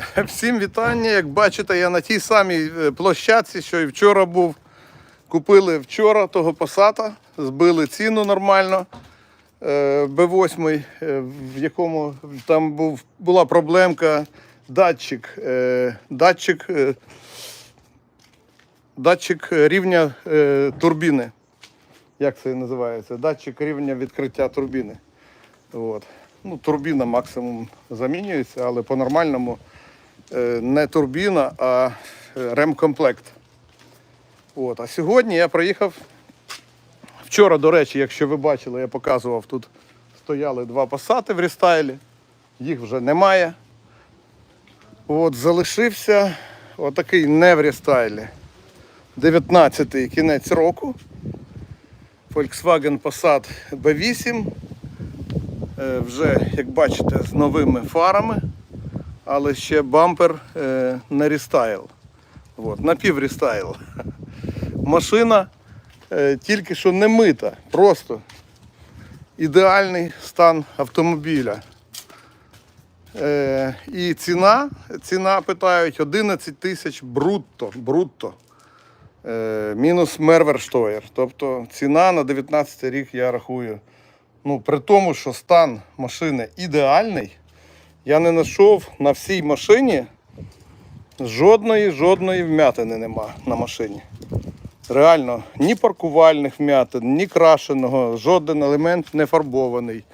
Всім вітання. Як бачите, я на тій самій е, площадці, що і вчора був. Купили вчора того посата, збили ціну нормально. Е, Б8, е, в якому там був, була проблемка, датчик, датчик, датчик рівня турбіни. Як це називається? Датчик рівня відкриття турбіни. От. Ну, турбіна максимум замінюється, але по-нормальному не турбіна, а е, ремкомплект. От. А сьогодні я приїхав. Вчора, до речі, якщо ви бачили, я показував, тут стояли два пасати в рестайлі, їх вже немає. От, залишився отакий не в рестайлі. 19-й кінець року. Volkswagen Passat B8. Е, Вже, як бачите, з новими фарами, але ще бампер е, не рестайл. От, напіврестайл. Машина е, тільки що не мита, просто ідеальний стан автомобіля. Е, і ціна, ціна питають 11 тисяч брутто. брутто. Е, мінус Мерверштоєр. Тобто ціна на 19 рік я рахую. Ну, при тому, що стан машини ідеальний, я не знайшов на всій машині жодної, жодної вмятини нема на машині. Реально, ні паркувальних вмятин, ні крашеного, жоден елемент не фарбований.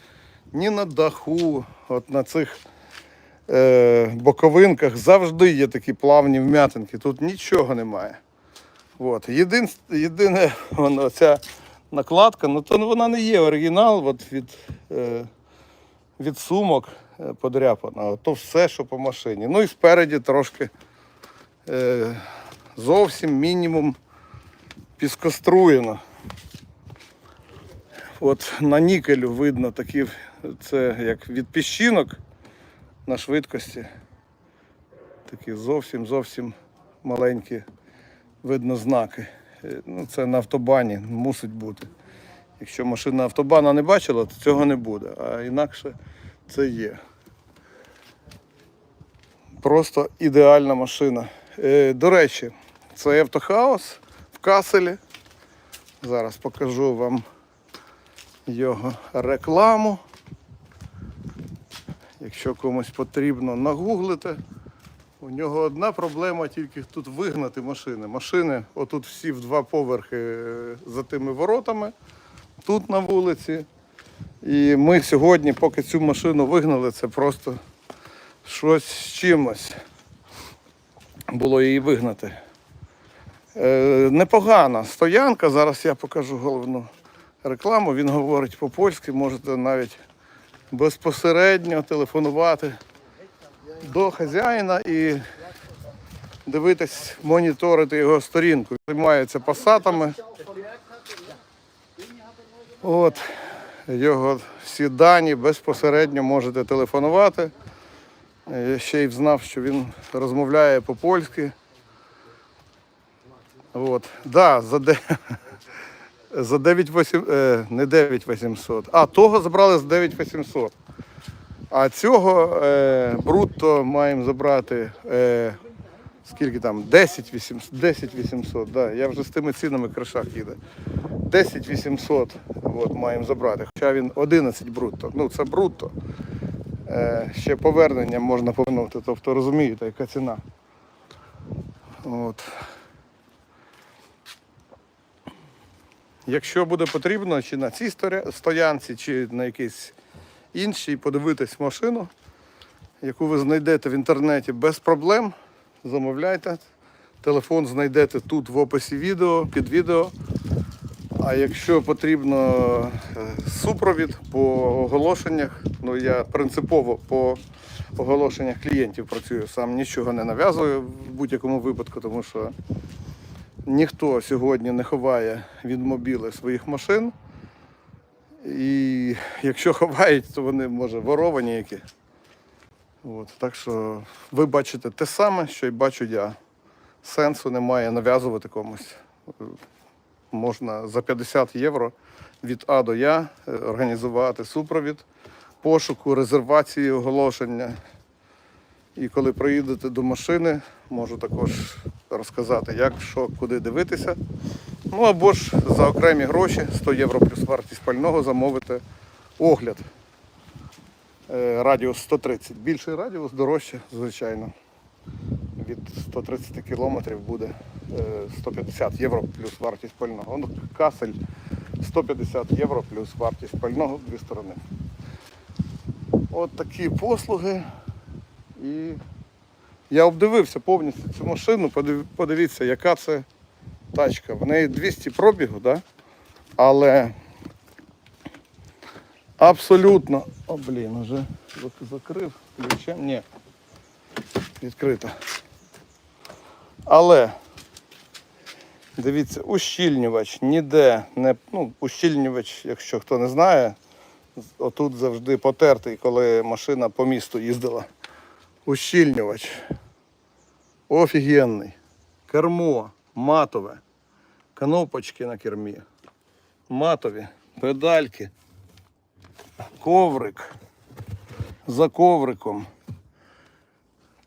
Ні на даху, от на цих е, боковинках завжди є такі плавні вмятинки. Тут нічого немає. От. Єдин, єдине, воно, ця накладка, ну то вона не є оригінал от від, е, від сумок е, подряпана. То все, що по машині. Ну і спереді трошки е, зовсім мінімум піскоструєно. От на нікелю видно такі, це як від піщинок на швидкості. Такі зовсім зовсім маленькі видно знаки. Е, Ну, це на автобані мусить бути. Якщо машина автобана не бачила, то цього не буде. А інакше це є. Просто ідеальна машина. Е, до речі, це автохаус в Каселі. Зараз покажу вам його рекламу. Якщо комусь потрібно, нагуглите. У нього одна проблема тільки тут вигнати машини. Машини отут всі в два поверхи е, за тими воротами, тут на вулиці. І ми сьогодні, поки цю машину вигнали, це просто щось з чимось було її вигнати. Е, непогана стоянка. Зараз я покажу головну рекламу. Він говорить по-польськи, можете навіть безпосередньо телефонувати до хазяїна і дивитись, моніторити його сторінку. Займається пасатами. От, його всі дані безпосередньо можете телефонувати. Я ще й знав, що він розмовляє по-польськи. От. Да, за, де... за 9 8... е, не 9800, а того забрали з 9800. А цього е, брутто маємо забрати е, скільки там? 10 800, 10 800, да. Я вже з тими цінами кришак їде. 10 800 от, маємо забрати. Хоча він 11 брутто. Ну це брутто. Е, ще повернення можна повернути. Тобто розумієте, яка ціна. От. Якщо буде потрібно, чи на цій стоянці, чи на якійсь іншій, подивитись машину, яку ви знайдете в інтернеті без проблем, замовляйте. Телефон знайдете тут в описі відео, під відео. А якщо потрібно е, супровід по оголошеннях, ну я принципово по оголошеннях клієнтів працюю, сам нічого не нав'язую в будь-якому випадку, тому що ніхто сьогодні не ховає від мобіли своїх машин. І якщо ховають, то вони, може, воровані які. От, так що ви бачите те саме, що й бачу я. Сенсу немає нав'язувати комусь. Можна за 50 євро від А до Я е, організувати супровід, пошуку, резервації, оголошення. І коли приїдете до машини, можу також розказати, як, що, куди дивитися. Ну або ж за окремі гроші, 100 євро плюс вартість пального, замовити огляд. Е, Радіус 130. Більший радіус дорожче, звичайно. Від 130 кілометрів буде е, 150 євро плюс вартість пального. Ну, Касель 150 євро плюс вартість пального в дві сторони. От такі послуги. І я обдивився повністю цю машину. Подивіться, яка це тачка. В неї 200 пробігу, да? але абсолютно. О, блін, вже закрив ключем. Ні. Відкрита. Але дивіться, ущільнювач ніде не. Ну, ущільнювач, якщо хто не знає, отут завжди потертий, коли машина по місту їздила. Ущільнювач. Офігенний. Кермо матове. Кнопочки на кермі. Матові. Педальки. Коврик. За ковриком.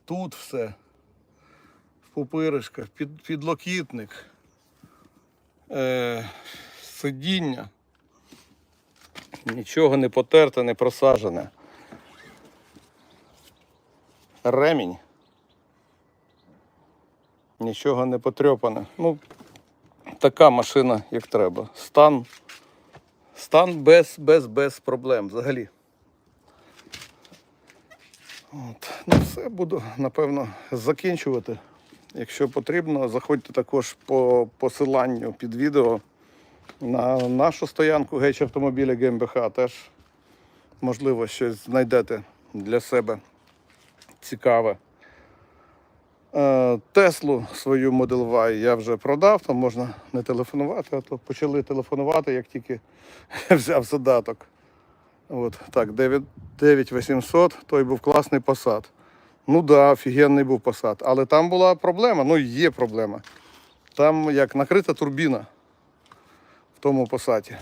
Тут все. В пупиришках, під, підлокітник. Е, сидіння. Нічого не потерте, не просажене. Ремінь. Нічого не потрьопане. Ну, така машина, як треба. Стан. Стан без, без, без проблем взагалі. От. Ну, все, буду, напевно, закінчувати. Якщо потрібно, заходьте також по посиланню під відео на нашу стоянку геч автомобіля ГМБХ. Теж, можливо, щось знайдете для себе цікаве. Е, Теслу свою Model Y я вже продав, там можна не телефонувати, а то почали телефонувати, як тільки взяв задаток. От, так, 9800, той був класний посад. Ну да, офігенний був посад. Але там була проблема, ну є проблема. Там як накрита турбіна в тому посаді.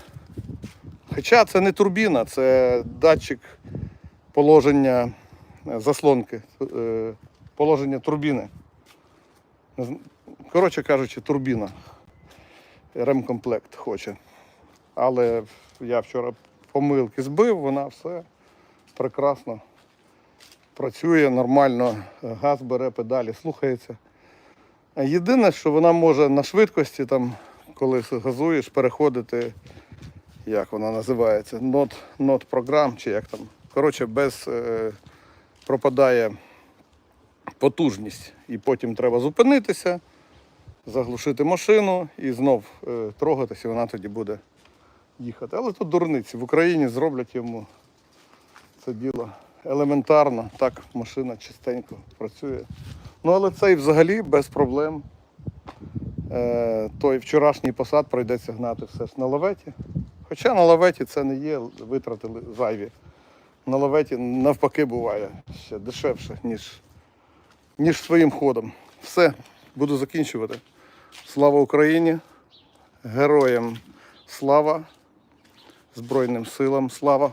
Хоча це не турбіна, це датчик положення е, заслонки, е, положення турбіни. Коротше кажучи, турбіна. Ремкомплект хоче. Але я вчора помилки збив, вона все прекрасно працює нормально, газ бере, педалі, слухається. Єдине, що вона може на швидкості, там, коли газуєш, переходити, як вона називається, not, not program, чи як там. Коротше, без е, пропадає потужність. І потім треба зупинитися, заглушити машину і знов е, трогатися, і вона тоді буде їхати. Але тут дурниці. В Україні зроблять йому це діло елементарно. Так, машина чистенько працює. Ну, але цей взагалі без проблем. Е, той вчорашній посад прийдеться гнати все ж на лаветі. Хоча на лаветі це не є витратили зайві. На лаветі навпаки буває ще дешевше, ніж, ніж своїм ходом. Все, буду закінчувати. Слава Україні! Героям слава! Збройним силам слава!